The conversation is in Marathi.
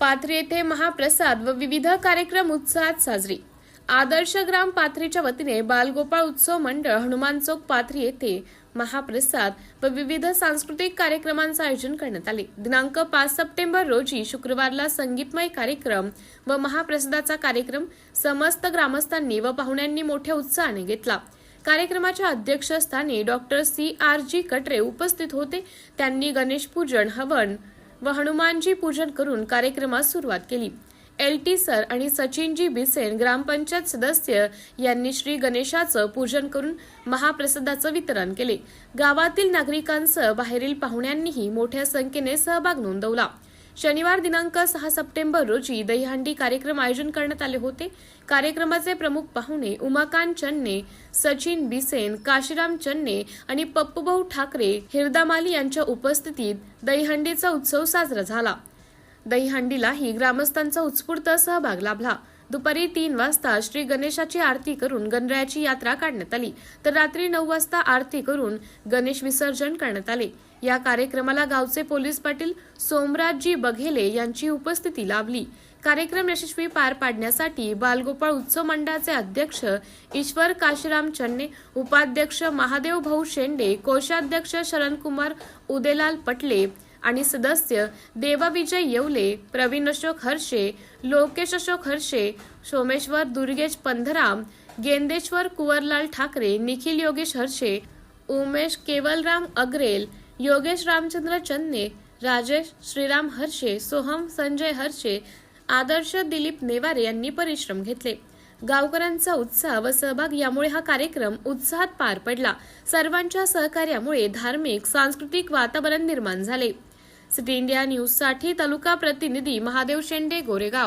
पाथरी येथे महाप्रसाद व विविध कार्यक्रम उत्साहात साजरी. आदर्श ग्राम पाथरीच्या वतीने बालगोपाळ उत्सव मंडळ हनुमान चौक पाथरी येथे महाप्रसाद व विविध सांस्कृतिक कार्यक्रमांचं आयोजन करण्यात आले. दिनांक पाच सप्टेंबर रोजी शुक्रवारला संगीतमय कार्यक्रम व महाप्रसादाचा कार्यक्रम समस्त ग्रामस्थांनी व पाहुण्यांनी मोठ्या उत्साहाने घेतला. कार्यक्रमाच्या अध्यक्षस्थानी doctor C R G Katre उपस्थित होते. त्यांनी गणेश पूजन हवन व हनुमानजी पूजन करून कार्यक्रमास सुरुवात केली. एल टी सर आणि सचिनजी बिसेन ग्रामपंचायत सदस्य यांनी श्री गणेशाचं पूजन करून महाप्रसादाचं वितरण केले. गावातील नागरिकांसह बाहेरील पाहुण्यांनीही मोठ्या संख्येने सहभाग नोंदवला. शनिवार दिनांक सहा सप्टेंबर रोजी दहीहंडी कार्यक्रम आयोजन करण्यात आले होते. कार्यक्रमाचे प्रमुख पाहुणे उमाकांत चन्ने सचिन बिसेन काशीराम चन्ने आणि पप्पूभाऊ ठाकरे हिरदामाली यांच्या उपस्थितीत दहीहंडीचा उत्सव साजरा झाला. दहीहंडीलाही ग्रामस्थांचा उत्स्फूर्त सहभाग लाभला. दुपारी तीन वाजता श्री गणेशाची आरती करून गणरायाची यात्रा काढण्यात आली. तर रात्री नऊ वाजता आरती करून गणेश विसर्जन करण्यात आले. या कार्यक्रमाला गावचे पोलीस पाटील सोमराजजी बघेले यांची उपस्थिती लाभली. कार्यक्रम यशस्वी पार पाडण्यासाठी बालगोपाळ उत्सव मंडळाचे अध्यक्ष ईश्वर काशीराम चन्ने उपाध्यक्ष महादेव भाऊ शेंडे कोषाध्यक्ष शरणकुमार उदेलाल पटले आणि सदस्य देवाविजय येवले प्रवीण अशोक हर्षे लोकेश अशोक हर्षे सोमेश्वर दुर्गेश पंधराम गेंदेश्वर कुवरलाल ठाकरे निखिल योगेश हर्षे उमेश केवलराम अग्रेल योगेश रामचंद्र चन्ने राजेश श्रीराम हर्षे सोहम संजय हर्षे आदर्श दिलीप नेवारे यांनी परिश्रम घेतले. गावकऱ्यांचा उत्साह व सहभाग यामुळे हा कार्यक्रम उत्साहात पार पडला. सर्वांच्या सहकार्यामुळे धार्मिक सांस्कृतिक वातावरण निर्माण झाले. सिटी इंडिया न्यूजसाठी तालुका प्रतिनिधी महादेव शेंडे गोरेगाव.